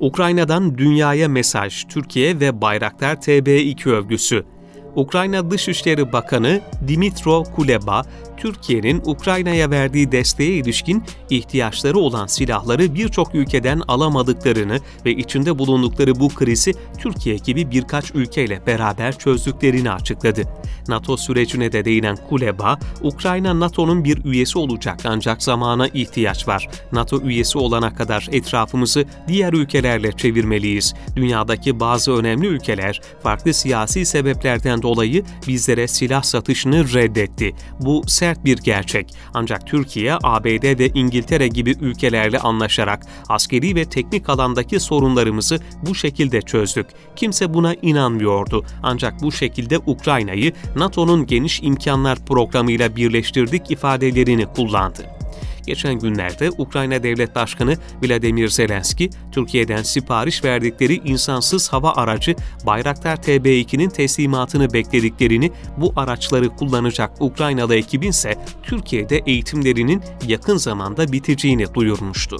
Ukrayna'dan dünyaya mesaj, Türkiye ve Bayraktar TB2 övgüsü. Ukrayna Dışişleri Bakanı Dimitro Kuleba, Türkiye'nin Ukrayna'ya verdiği desteğe ilişkin ihtiyaçları olan silahları birçok ülkeden alamadıklarını ve içinde bulundukları bu krizi Türkiye gibi birkaç ülkeyle beraber çözdüklerini açıkladı. NATO sürecine de değinen Kuleba, Ukrayna NATO'nun bir üyesi olacak ancak zamana ihtiyaç var. NATO üyesi olana kadar etrafımızı diğer ülkelerle çevirmeliyiz. Dünyadaki bazı önemli ülkeler farklı siyasi sebeplerden dolayı bizlere silah satışını reddetti. Bu sert bir gerçek. Ancak Türkiye, ABD ve İngiltere gibi ülkelerle anlaşarak askeri ve teknik alandaki sorunlarımızı bu şekilde çözdük. Kimse buna inanmıyordu. Ancak bu şekilde Ukrayna'yı NATO'nun geniş imkanlar programıyla birleştirdik ifadelerini kullandı. Geçen günlerde Ukrayna Devlet Başkanı Vladimir Zelenski, Türkiye'den sipariş verdikleri insansız hava aracı Bayraktar TB2'nin teslimatını beklediklerini, bu araçları kullanacak Ukraynalı ekibin ise Türkiye'de eğitimlerinin yakın zamanda biteceğini duyurmuştu.